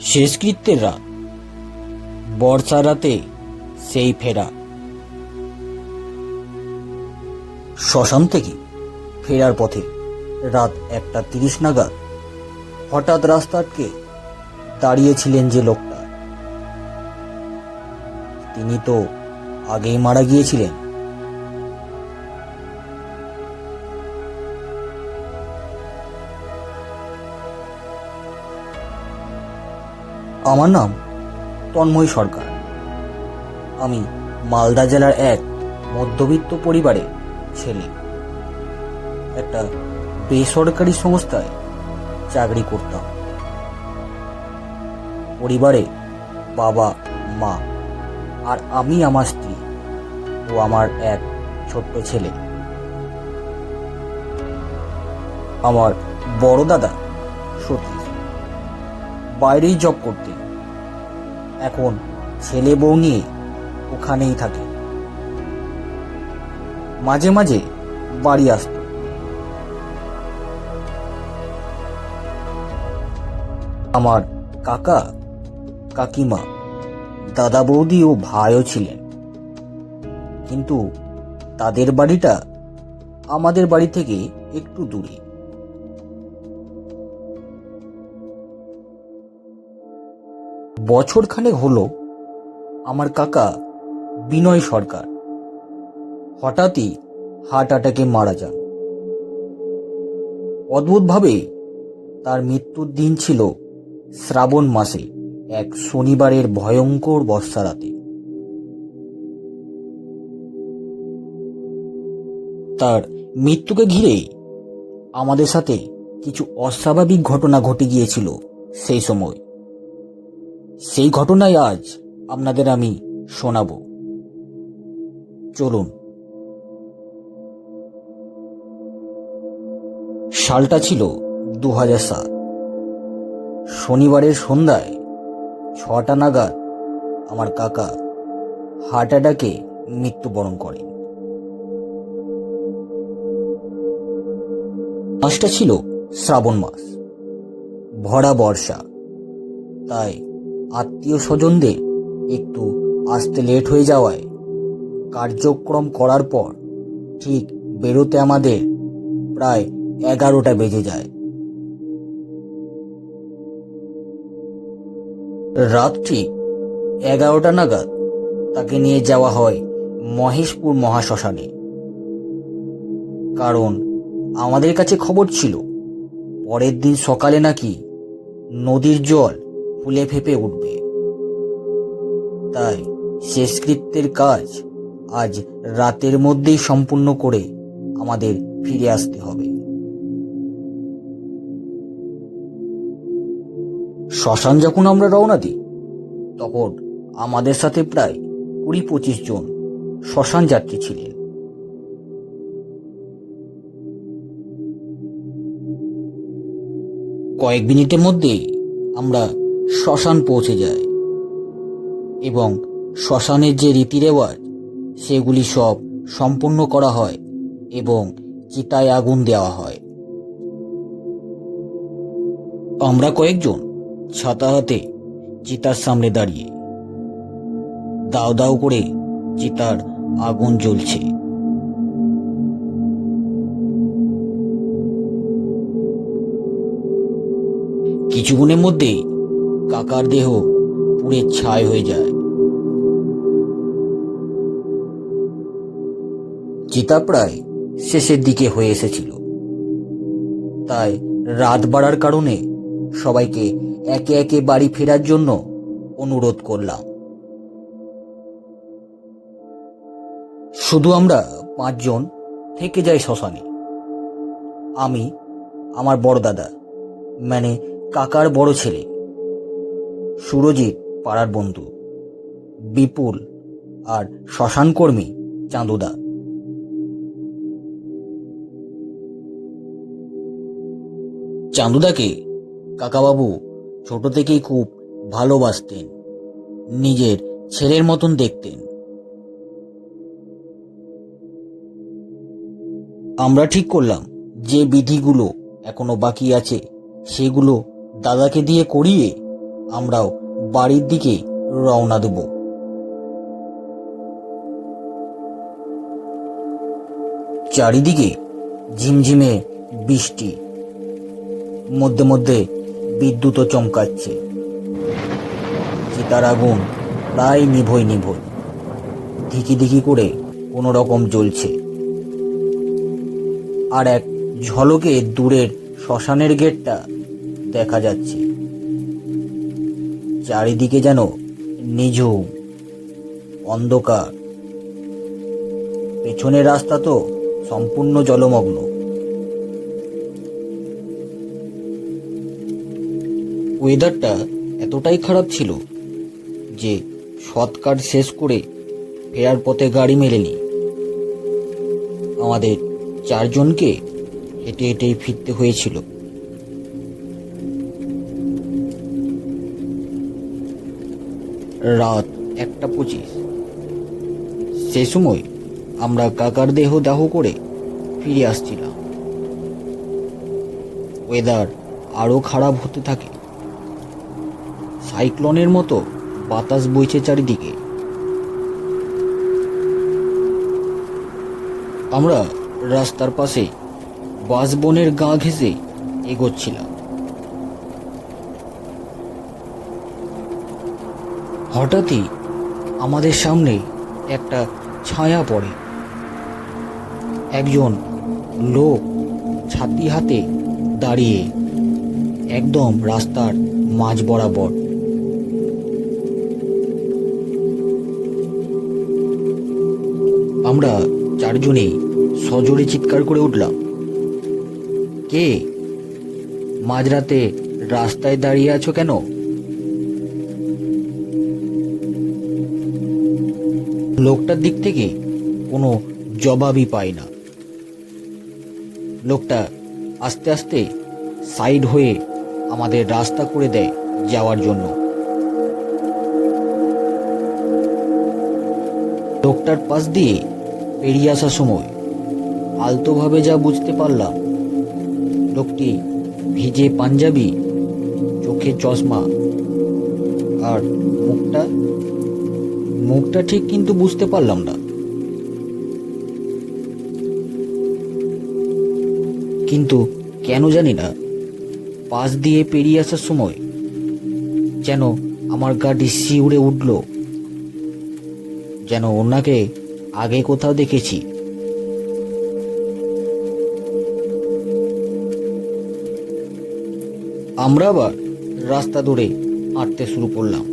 শেষকৃত্যের রাত। বর্ষা রাতে সেই ফেরা। শ্মশান থেকে ফেরার পথে রাত একটা তিরিশ নাগাদ হঠাৎ রাস্তা আটকে দাঁড়িয়েছিলেন যে লোকটা। তিনি তো আগেই মারা গিয়েছিলেন। আমার নাম তন্ময় সরকার। আমি মালদা জেলার এক মধ্যবিত্ত পরিবারে ছেলে। একটা বেসরকারি সংস্থায় চাকরি করতাম। পরিবারে বাবা, মা আর আমি আমার স্ত্রী ও আমার এক ছোট্ট ছেলে। আমার বড় দাদা সতীশ বাইরেই জব করতে। এখন ছেলে বউ নিয়ে ওখানেই থাকে। মাঝে মাঝে বাড়ি আসত। আমার কাকা, কাকিমা, দাদা বৌদি ও ভাইও ছিলেন। কিন্তু তাদের বাড়িটা আমাদের বাড়ি থেকে একটু দূরে। বছর খানেক হলো আমার কাকা বিনয় সরকার। হঠাৎই হার্ট অ্যাটাকে মারা যান। অদ্ভুতভাবে তার মৃত্যুর দিন ছিল শ্রাবণ মাসে, এক শনিবারের ভয়ঙ্কর বর্ষা রাতে। তার মৃত্যুকে ঘিরে আমাদের সাথে কিছু অস্বাভাবিক ঘটনা ঘটে গিয়েছিল সেই সময়। সেই ঘটনাই আজ আপনাদের আমি শোনাব। চলুন। সালটা ছিল দু হাজার সাত। শনিবারের সন্ধ্যায় ছটা নাগাদ আমার কাকা হার্ট অ্যাটাকে মৃত্যুবরণ করেন। মাসটা ছিল শ্রাবণ মাস। ভরা বর্ষা। তাই আত্মীয় স্বজনদের একটু আসতে লেট হয়ে যাওয়ায়। কার্যক্রম করার পর ঠিক বেরোতে আমাদের প্রায় এগারোটা বেজে যায়। রাত ঠিক এগারোটা নাগাদ তাকে নিয়ে যাওয়া হয় মহেশপুর মহাশ্মশানে। কারণ আমাদের কাছে খবর ছিল, পরের দিন সকালে নাকি নদীর জল ফুলে ফেপে উঠবে। তাই শেষকৃত্যের কাজ আজ রাতের মধ্যেই সম্পূর্ণ করে আমাদের ফিরে আসতে হবে। শ্মশান যখন আমরা রওনা দিই, তখন আমাদের সাথে প্রায় কুড়ি পঁচিশ জন শ্মশান যাত্রী ছিলেন। কয়েক মিনিটের মধ্যেই আমরা শ্মশান পৌঁছে যায় এবং শ্মশানের যে রীতি রেওয়াজ সেগুলি সব সম্পূর্ণ করা হয় এবং চিতায় আগুন দেওয়া হয়। আমরা কয়েকজন ছাতা হাতে চিতার সামনে দাঁড়িয়ে দাও দাও করে চিতার আগুন জ্বলছে। কিছুক্ষণের মধ্যেই কাকার দেহ পুড়ে ছাই হয়ে যায়। চিতা প্রায় শেষের দিকে হয়ে এসেছিল। তাই রাত বাড়ার কারণে সবাইকে একে একে বাড়ি ফেরার জন্য অনুরোধ করলাম। শুধু আমরা পাঁচজন থেকে যাই শ্মশানে। আমি, আমার বড় দাদা মানে কাকার বড় ছেলে। সুরজিৎ পাড়ার বন্ধু, বিপুল আর শ্মশান কর্মী চাঁদুদা। চাঁদুদাকে কাকাবাবু ছোট থেকেই খুব ভালোবাসতেন, নিজের ছেলের মতন দেখতেন। আমরা ঠিক করলাম যে বিধিগুলো এখনও বাকি আছে, সেগুলো দাদাকে দিয়ে করিয়ে আমরাও বাড়ির দিকে রওনা দেব। চারিদিকে ঝিমঝিমে বৃষ্টি। মধ্যে মধ্যে বিদ্যুৎও চমকাচ্ছে। চিতার আগুন প্রায় নিভই নিভই ধিকি ধিকি করে কোনো রকম জ্বলছে। আর এক ঝলকে দূরের শ্মশানের গেটটা দেখা যাচ্ছে। চারিদিকে যেন নিঝুম, অন্ধকার। পেছনের রাস্তা তো সম্পূর্ণ জলমগ্ন। ওয়েদারটা এতটাই খারাপ ছিল যে শর্টকাট শেষ করে ফেরার পথে গাড়ি মেলেনি। আমাদের চারজনকে হেঁটে হেঁটেই ফিরতে হয়েছিল। রাত একটা পঁচিশ। সে সময় আমরা কাকার দেহ দাহ করে ফিরে আসছিলাম। ওয়েদার আরও খারাপ হতে থাকে। সাইক্লোনের মতো বাতাস বইছে চারিদিকে। আমরা রাস্তার পাশে বাঁশবনের গা ঘেঁষে এগোচ্ছিলাম। হঠাৎই আমাদের সামনে একটা ছায়া পড়ে। একজন লোক ছাতি হাতে দাঁড়িয়ে একদম রাস্তার মাঝ বরাবর। আমরা চারজনেই সজোরে চিৎকার করে উঠলাম। কে? মাঝরাতে রাস্তায় দাঁড়িয়ে আছো কেন? লোকটার দিক থেকে কোনো জবাবই পায় না। লোকটা আস্তে আস্তে সাইড হয়ে আমাদের রাস্তা করে দেয় যাওয়ার জন্য। লোকটার পাশ দিয়ে পেরিয়ে আসার সময় আলতোভাবে যা বুঝতে পারলাম, লোকটি ভিজে পাঞ্জাবি, চোখে চশমা আর মুখটা মুখটা ঠিক কিন্তু বুঝতে পারলাম না। কিন্তু কেন জানি না, পাশ দিয়ে পেরিয়ে আসার সময় যেন আমার গাড়ি শিউড়ে উঠল, যেন ওনাকে আগে কোথাও দেখেছি। আমরা আবার রাস্তা ধরে হাঁটতে শুরু করলাম।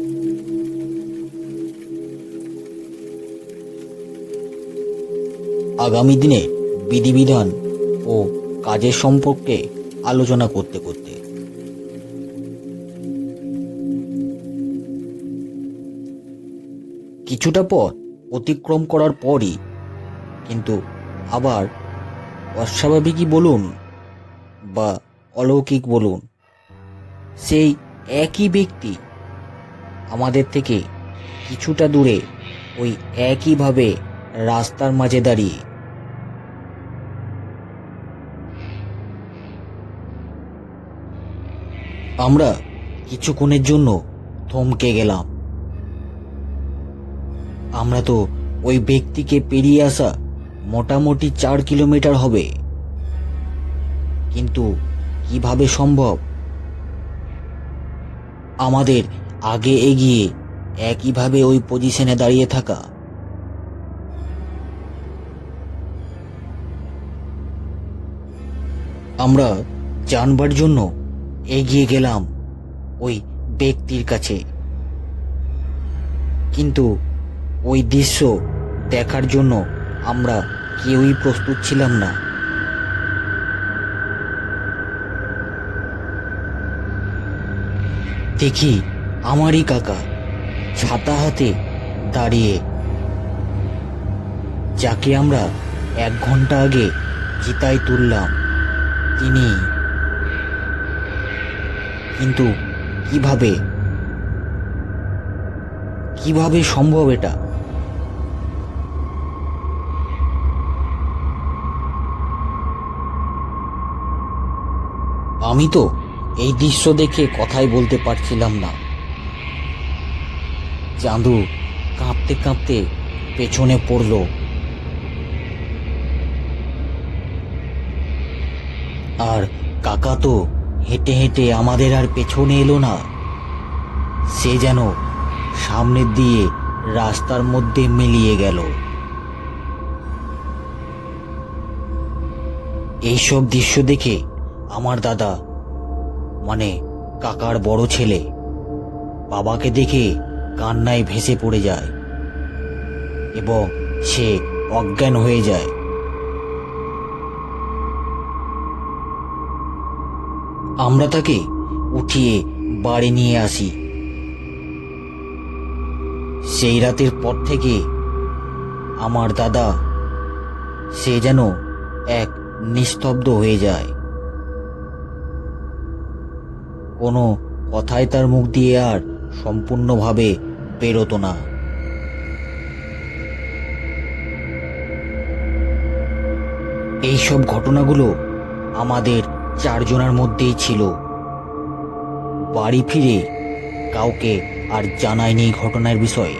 আগামী দিনে বিধিবিধান ও কাজের সম্পর্কে আলোচনা করতে করতে। কিছুটা পথ অতিক্রম করার পরই কিন্তু আবার অস্বাভাবিকই বলুন বা অলৌকিক বলুন, সেই একই ব্যক্তি আমাদের থেকে কিছুটা দূরে ওই একইভাবে রাস্তার মাঝে দাঁড়িয়ে আমরা কিছুক্ষণের জন্য থমকে গেলাম। আমরা তো ওই ব্যক্তিকে পেরিয়ে আসা মোটামুটি চার কিলোমিটার হবে। কিন্তু কীভাবে সম্ভব? আমাদের আগে এগিয়ে একইভাবে ওই পজিশনে দাঁড়িয়ে থাকা। আমরা জানবার জন্য এগিয়ে গেলাম ওই ব্যক্তির কাছে। কিন্তু ওই দৃশ্য দেখার জন্য আমরা কেউই প্রস্তুত ছিলাম না। দেখি আমারই কাকা ছাতা হাতে দাঁড়িয়ে, যাকে আমরা এক ঘণ্টা আগে চিতায় তুললাম। তিনি কিন্তু কীভাবে? কীভাবে সম্ভব এটা? আমি তো এই দৃশ্য দেখে কথাই বলতে পারছিলাম না। চাঁদু কাঁপতে কাঁপতে পেছনে পড়ল। আর কাকা তো হেঁটে হেঁটে আমাদের আর পেছনে এলো না। সে যেন সামনের দিয়ে রাস্তার মধ্যে মিলিয়ে গেল। এইসব দৃশ্য দেখে আমার দাদা মানে কাকার বড় ছেলে, বাবাকে দেখে কান্নায় ভেসে পড়ে যায় এবং সে অজ্ঞান হয়ে যায়। আমরা তাকে উঠিয়ে বাড়ি নিয়ে আসি। সেই রাতের পর থেকে আমার দাদা, সে যেন এক নিস্তব্ধ হয়ে যায়। কোনো কথাই তার মুখ দিয়ে আর সম্পূর্ণভাবে বেরোতো না। এইসব ঘটনাগুলো আমাদের চারজনের মধ্যেই ছিল। বাড়ি ফিরে কাউকে আর জানায়নি ঘটনার বিষয়ে।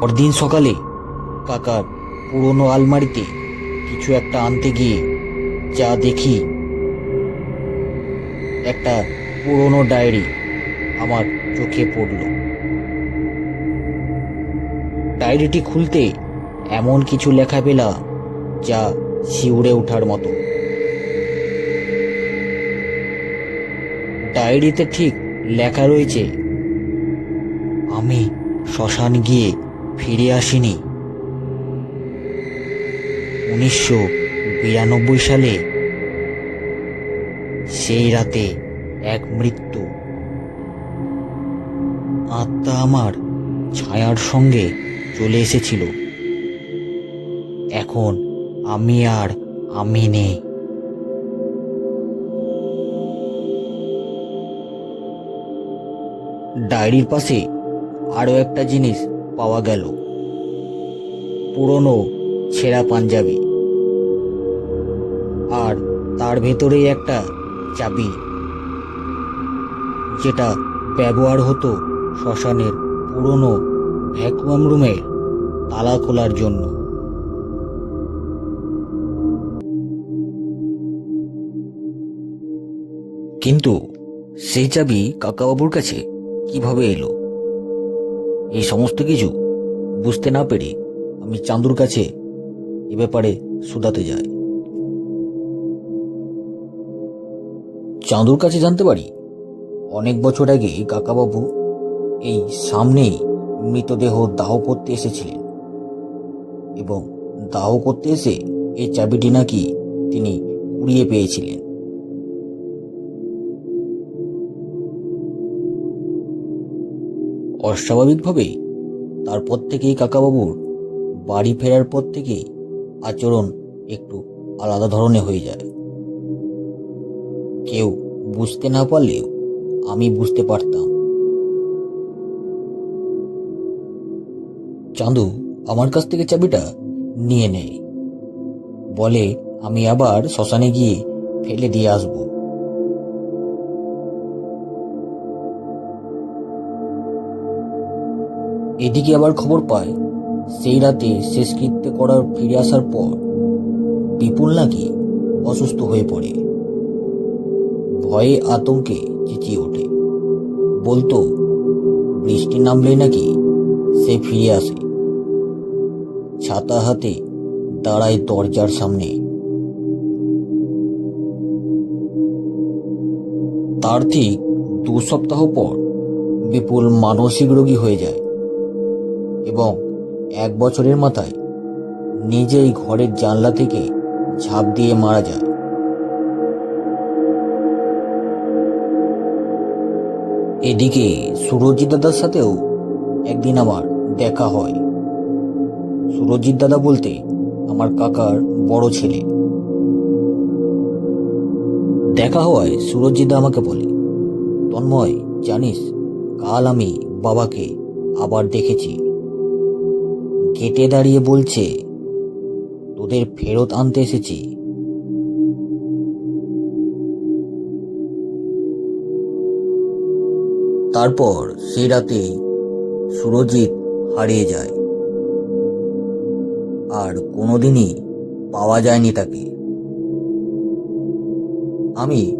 পরদিন সকালে কাকার পুরনো আলমারিতে কিছু একটা আনতে গিয়ে যা দেখি, একটা পুরনো ডায়েরি আমার চোখে পড়ল। ডায়েরিটি খুলতে এমন কিছু লেখা পেলাম যা শিউরে ওঠার মতো। ডায়েরিতে ঠিক লেখা রয়েছে, আমি শ্মশান গিয়ে ফিরে আসিনি। উনিশশো বিরানব্বই সালে সেই রাতে এক মৃত্যু। আত্মা আমার ছায়ার সঙ্গে চলে এসেছিল। এখন আমি আর আমি নেই। ডায়েরির পাশে আরও একটা জিনিস পাওয়া গেল। পুরনো ছেঁড়া পাঞ্জাবি। আর তার ভেতরেই একটা চাবি, যেটা ব্যবহার হতো শ্মশানের পুরনো ভ্যাকুয়াম রুমের তালা খোলার জন্য। কিন্তু সেই চাবি কাকাবাবুর কাছে কীভাবে এলো? এই সমস্ত কিছু বুঝতে না পেরে আমি চাঁদুর কাছে এ ব্যাপারে শুধাতে যাই। চাঁদুর কাছে জানতে পারি অনেক বছর আগে কাকাবাবু এই সামনেই মৃতদেহ দাহ করতে এসেছিলেন এবং দাহ করতে এসে এই চাবিটি নাকি তিনি কুড়িয়ে পেয়েছিলেন। অস্বাভাবিকভাবেই তারপর থেকেই কাকাবাবুর বাড়ি ফেরার পর থেকেই আচরণ একটু আলাদা ধরনের হয়ে যায়। কেউ বুঝতে না পারলেও আমি বুঝতে পারতাম। চাঁদু আমার কাছ থেকে চাবিটা নিয়ে নেয়। বলে আমি আবার শ্মশানে গিয়ে ফেলে দিয়ে আসব। এদিকে আবার খবর পায়, সেই রাতে শেষকৃত্য করার ফিরে আসার পর বিপুল নাকি অসুস্থ হয়ে পড়ে। ভয়ে আতঙ্কে চেঁচিয়ে ওঠে। বলতো, বৃষ্টি নামলে নাকি সে ফিরে আসে। ছাতা হাতে দাঁড়ায় দরজার সামনে। তার ঠিক দু সপ্তাহ পর বিপুল মানসিক রোগী হয়ে যায়। এবং এক বছরের মাথায় নিজেই ঘরের জানলা থেকে ঝাঁপ দিয়ে মারা যায়। এদিকে সুরজিৎ দাদার সাথেও একদিন আমার দেখা হয়। সুরজিৎ দাদা বলতে আমার কাকার বড় ছেলে। দেখা হওয়ায় সুরজিৎ দা আমাকে বলে, তন্ময়, জানিস, কাল আমি বাবাকে আবার দেখেছি। গেটে দাঁড়িয়ে বলছে, তোদের ফেরত আনতে এসেছি। তারপর সেই রাতেই সুরজিৎ হারিয়ে যায়। আর কোনোদিনই পাওয়া যায়নি তাকে। আমি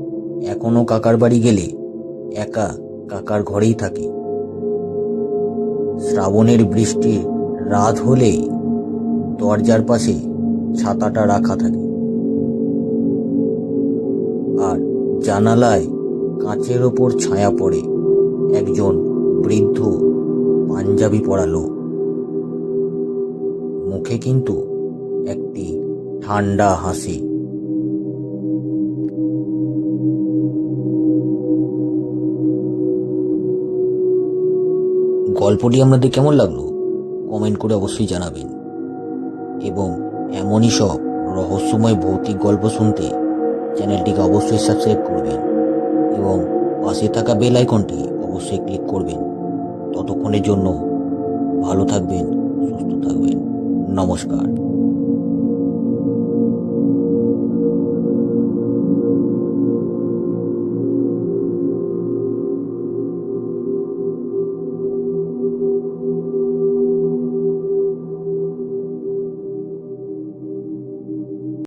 এখনও কাকার বাড়ি গেলে একা কাকার ঘরেই থাকি। শ্রাবণের বৃষ্টির রাত হলেই দরজার পাশে ছাতাটা রাখা থাকে। আর জানালায় কাঁচের ওপর ছায়া পড়ে একজন বৃদ্ধ পাঞ্জাবি পরা লোক। মুখে কিন্তু একটি ঠান্ডা হাসি। গল্পটি আপনাদের কেমন লাগল? কমেন্ট করে অবশ্যই জানাবেন। এবং এমনই সব রহস্যময় ভৌতিক গল্প শুনতে চ্যানেলটিকে অবশ্যই সাবস্ক্রাইব করবেন এবং পাশে থাকা বেল আইকনটি অবশ্যই ক্লিক করবেন। ততক্ষণের জন্য ভালো থাকবেন, সুস্থ থাকবেন। নমস্কার।